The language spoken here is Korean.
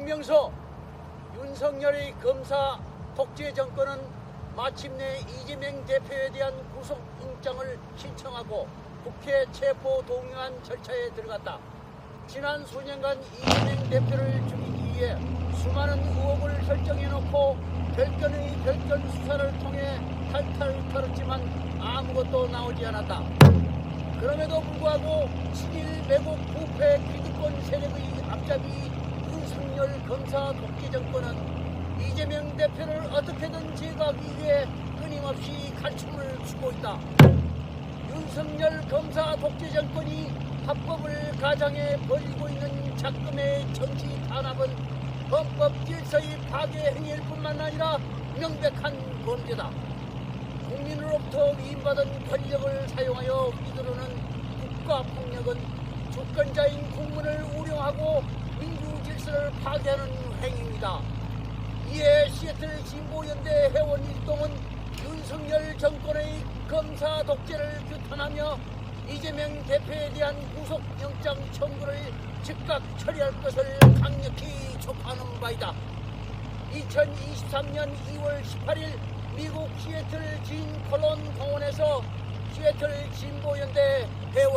성명서 윤석열의 검사 독재 정권은 마침내 이재명 대표에 대한 구속영장을 신청하고 국회 체포 동의안 절차에 들어갔다. 지난 수년간 이재명 대표를 죽이기 위해 수많은 의혹을 설정해놓고 별건의 별건 수사를 통해 탈탈 털었지만 아무것도 나오지 않았다. 그럼에도 불구하고 친일 매국 부패 기득권 세력의 앞잡이 검사 독재 정권은 이재명 대표를 어떻게든 제거하기 위해 끊임없이 갈춤을 추고 있다. 윤석열 검사 독재 정권이 합법을 가장해 벌이고 있는 작금의 정치 탄압은 헌법 질서의 파괴 행위일 뿐만 아니라 명백한 범죄다. 국민으로부터 위임받은 권력을 사용하여 휘두르는 국가폭력은 주권자인 국민을 우려하고 파괴하는 행위입니다. 이에 시애틀 진보연대 회원 일동은 윤석열 정권의 검사 독재를 규탄하며 이재명 대표에 대한 구속영장 청구를 즉각 처리할 것을 강력히 촉구하는 바이다. 2023년 2월 18일 미국 시애틀 진 콜론 공원에서 시애틀 진보연대 회원